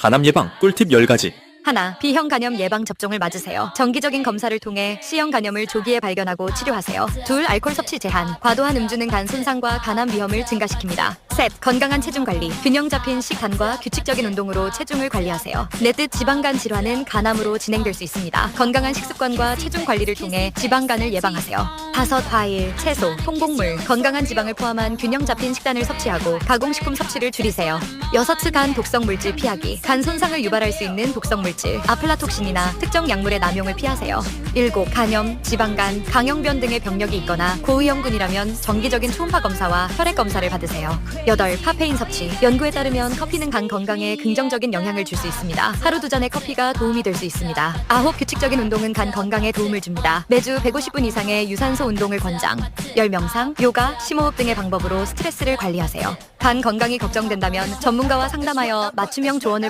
간암 예방 꿀팁 10가지. 하나, B형 간염 예방 접종을 맞으세요. 정기적인 검사를 통해 C형 간염을 조기에 발견하고 치료하세요. 둘, 알코올 섭취 제한. 과도한 음주는 간 손상과 간암 위험을 증가시킵니다. 셋, 건강한 체중 관리. 균형 잡힌 식단과 규칙적인 운동으로 체중을 관리하세요. 넷듯 지방간 질환은 간암으로 진행될 수 있습니다. 건강한 식습관과 체중 관리를 통해 지방간을 예방하세요. 다섯, 과일, 채소, 통곡물, 건강한 지방을 포함한 균형 잡힌 식단을 섭취하고 가공식품 섭취를 줄이세요. 여섯째 간 독성 물질 피하기. 간 손상을 유발할 수 있는 독성 물질, 아플라톡신이나 특정 약물의 남용을 피하세요. 일곱, 간염, 지방간, 강형변 등의 병력이 있거나 고위험군이라면 정기적인 초음파 검사와 혈액 검사를 받으세요. 여덟, 카페인 섭취. 연구에 따르면 커피는 간 건강에 긍정적인 영향을 줄 수 있습니다. 하루 두 잔의 커피가 도움이 될 수 있습니다. 아홉, 규칙적인 운동은 간 건강에 도움을 줍니다. 매주 150분 이상의 유산소 운동을 권장. 열 명상, 요가, 심호흡 등의 방법으로 스트레스를 관리하세요. 간 건강이 걱정된다면 전문가와 상담하여 맞춤형 조언을